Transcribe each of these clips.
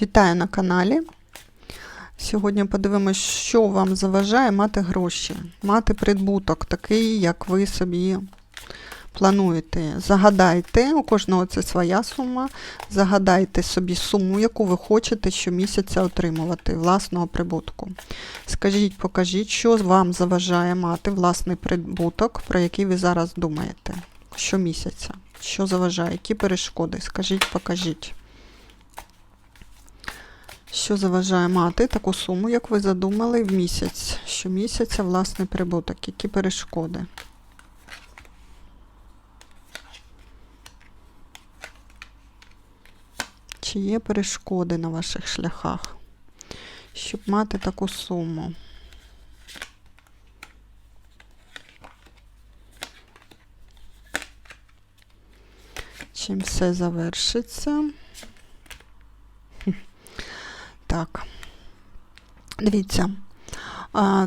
Вітаю на каналі. Сьогодні подивимось, що вам заважає мати гроші, мати прибуток такий, як ви собі плануєте. Загадайте, у кожного це своя сума. Загадайте собі суму, яку ви хочете щомісяця отримувати власного прибутку. Скажіть, покажіть, що вам заважає мати власний прибуток, про який ви зараз думаєте щомісяця. Що заважає, які перешкоди? Скажіть, покажіть. Що заважає мати таку суму, як ви задумали в місяць? Щомісяця власний прибуток. Які перешкоди? Чи є перешкоди на ваших шляхах, щоб мати таку суму? Чим все завершиться? Так. Дивіться.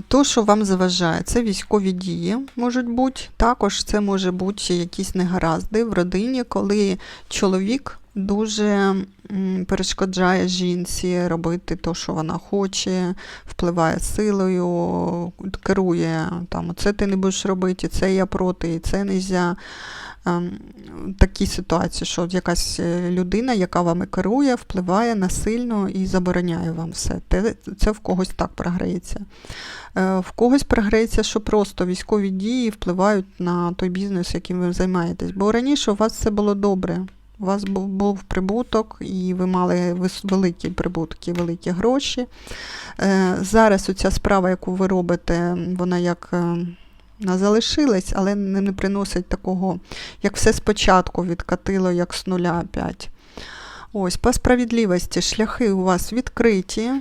То, що вам заважає, це військові дії можуть бути. Також це може бути якісь негаразди в родині, коли чоловік дуже перешкоджає жінці робити те, що вона хоче, впливає силою, керує там, це ти не будеш робити, це я проти, і це не можна. Такі ситуації, що якась е, людина, яка вами керує, впливає насильно і забороняє вам все. Це в когось так програється. Е, В когось програється, що просто військові дії впливають на той бізнес, яким ви займаєтесь. Бо раніше у вас все було добре. У вас був, був прибуток, і ви мали великі прибутки, великі гроші. Е, Зараз оця справа, яку ви робите, вона як е, залишилась, але не, не приносить такого, як все спочатку відкатило, як з нуля опять. Ось, по справедливості, шляхи у вас відкриті,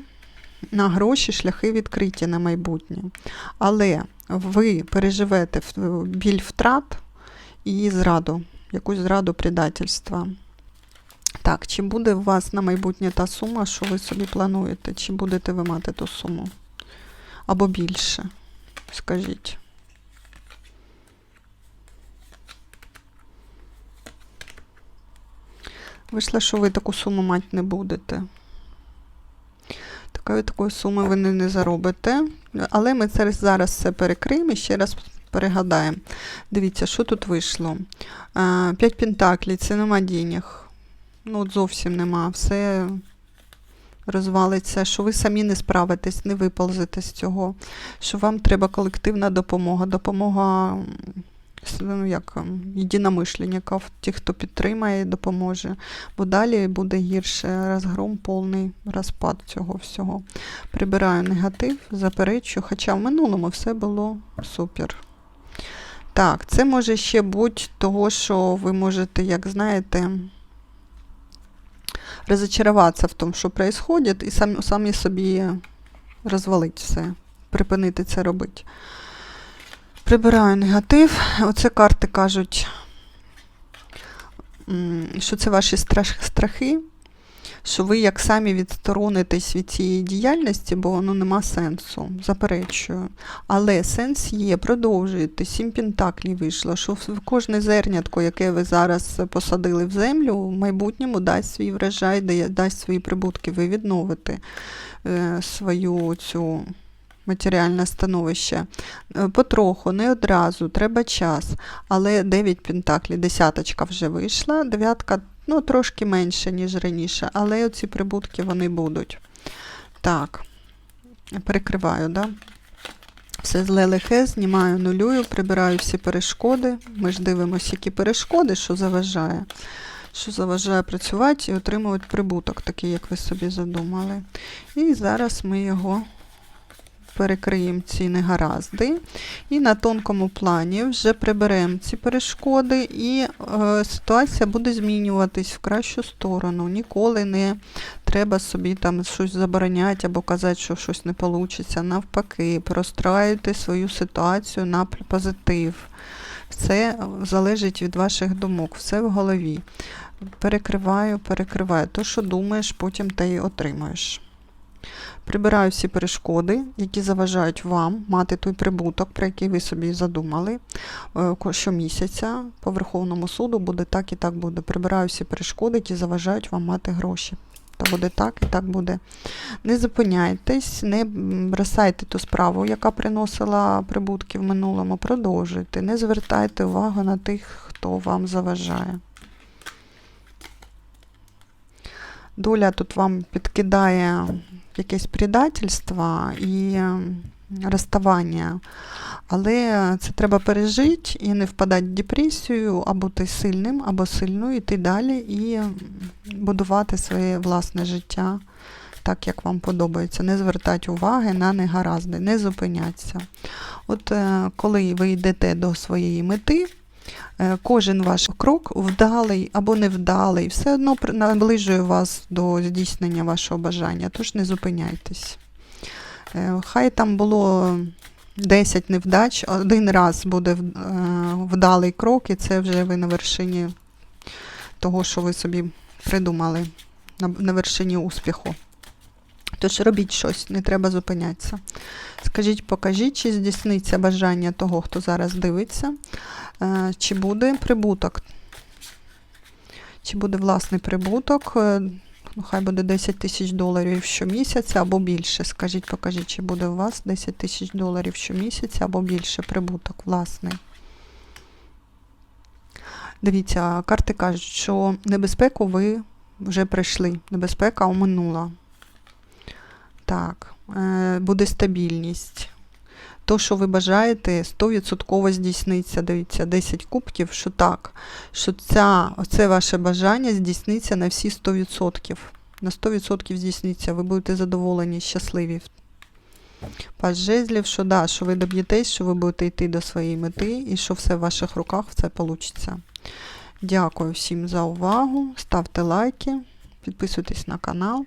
на гроші шляхи відкриті на майбутнє. Але ви переживете біль втрат і зраду, якусь зраду предательства. Так, чи буде у вас на майбутнє та сума, що ви собі плануєте? Чи будете ви мати ту суму? Або більше? Скажіть. Вийшло, що ви таку суму мати не будете. Такої такої суми ви не, не заробите. Але ми це зараз все перекриємо і ще раз перегадаємо. Дивіться, що тут вийшло. А, П'ять пентаклів, це нема денег. Ну, от зовсім нема. Все розвалиться, що ви самі не справитесь, не виползете з цього, що вам треба колективна допомога, допомога ну, як, єдиномишленників, тих, хто підтримає допоможе. Бо далі буде гірше розгром, повний розпад цього всього. Прибираю негатив, заперечую, хоча в минулому все було супер. Так, це може ще бути того, що ви можете, як знаєте, розочаруватися в тому, що відбувається, і самі, самі собі розвалити все, припинити це робити. Прибираю негатив. Оце карти кажуть, що це ваші страх- страхи, що ви як самі відсторонитесь від цієї діяльності, бо воно нема сенсу. Заперечую. Але сенс є, продовжуєте. Сім пентаклів вийшло, що кожне зернятко, яке ви зараз посадили в землю, в майбутньому дасть свій врожай, дасть свої прибутки. Ви відновите е, свою цю матеріальне становище. Е, Потроху, не одразу, треба час. Але 9 пентаклів, десяточка вже вийшла, дев'ятка ну, трошки менше, ніж раніше, але оці прибутки вони будуть. Так, перекриваю, да? Все зле лихе, знімаю, нулюю, прибираю всі перешкоди. Ми ж дивимося, які перешкоди, що заважає. Що заважає працювати і отримувати прибуток, такий, як ви собі задумали. І зараз ми його перекриємо ці негаразди. І на тонкому плані вже приберемо ці перешкоди, і е, ситуація буде змінюватись в кращу сторону. Ніколи не треба собі там щось забороняти або казати, що щось не вийде. Навпаки, простраюйте свою ситуацію на позитив. Все залежить від ваших думок, все в голові. Перекриваю, перекриваю. То, що думаєш, потім те й отримаєш. Прибираю всі перешкоди, які заважають вам мати той прибуток, про який ви собі задумали. Е, Щомісяця по Верховному суду буде так і так буде. Прибираю всі перешкоди, які заважають вам мати гроші. Та буде так і так буде. Не зупиняйтесь, не бросайте ту справу, яка приносила прибутки в минулому, продовжуйте. Не звертайте увагу на тих, хто вам заважає. Доля тут вам підкидає якесь предательство і розставання. Але це треба пережити і не впадати в депресію, або бути сильним, або сильною, йти далі і будувати своє власне життя так, як вам подобається. Не звертати уваги на негаразди, не зупинятися. От е, коли ви йдете до своєї мети, кожен ваш крок вдалий або невдалий, все одно наближує вас до здійснення вашого бажання, тож не зупиняйтесь. Е, Хай там було 10 невдач, один раз буде е, вдалий крок, і це вже ви на вершині того, що ви собі придумали, на вершині успіху. Тож робіть щось, не треба зупинятися. Скажіть, покажіть, чи здійсниться бажання того, хто зараз дивиться, е, чи буде прибуток. Чи буде власний прибуток, е, ну, хай буде 10 тисяч доларів щомісяця або більше. Скажіть, покажіть, чи буде у вас 10 тисяч доларів щомісяця або більше прибуток власний. Дивіться, карти кажуть, що небезпеку ви вже пройшли, небезпека оминула. Так, е, буде стабільність. То, що ви бажаєте, 100% здійсниться. Дивіться, 10 кубків, що так, що ця, це ваше бажання здійсниться на всі 100%. На 100% здійсниться, ви будете задоволені, щасливі. Паж жезлів, що да, що ви доб'єтесь, що ви будете йти до своєї мети і що все в ваших руках це вийде. Дякую всім за увагу. Ставте лайки, підписуйтесь на канал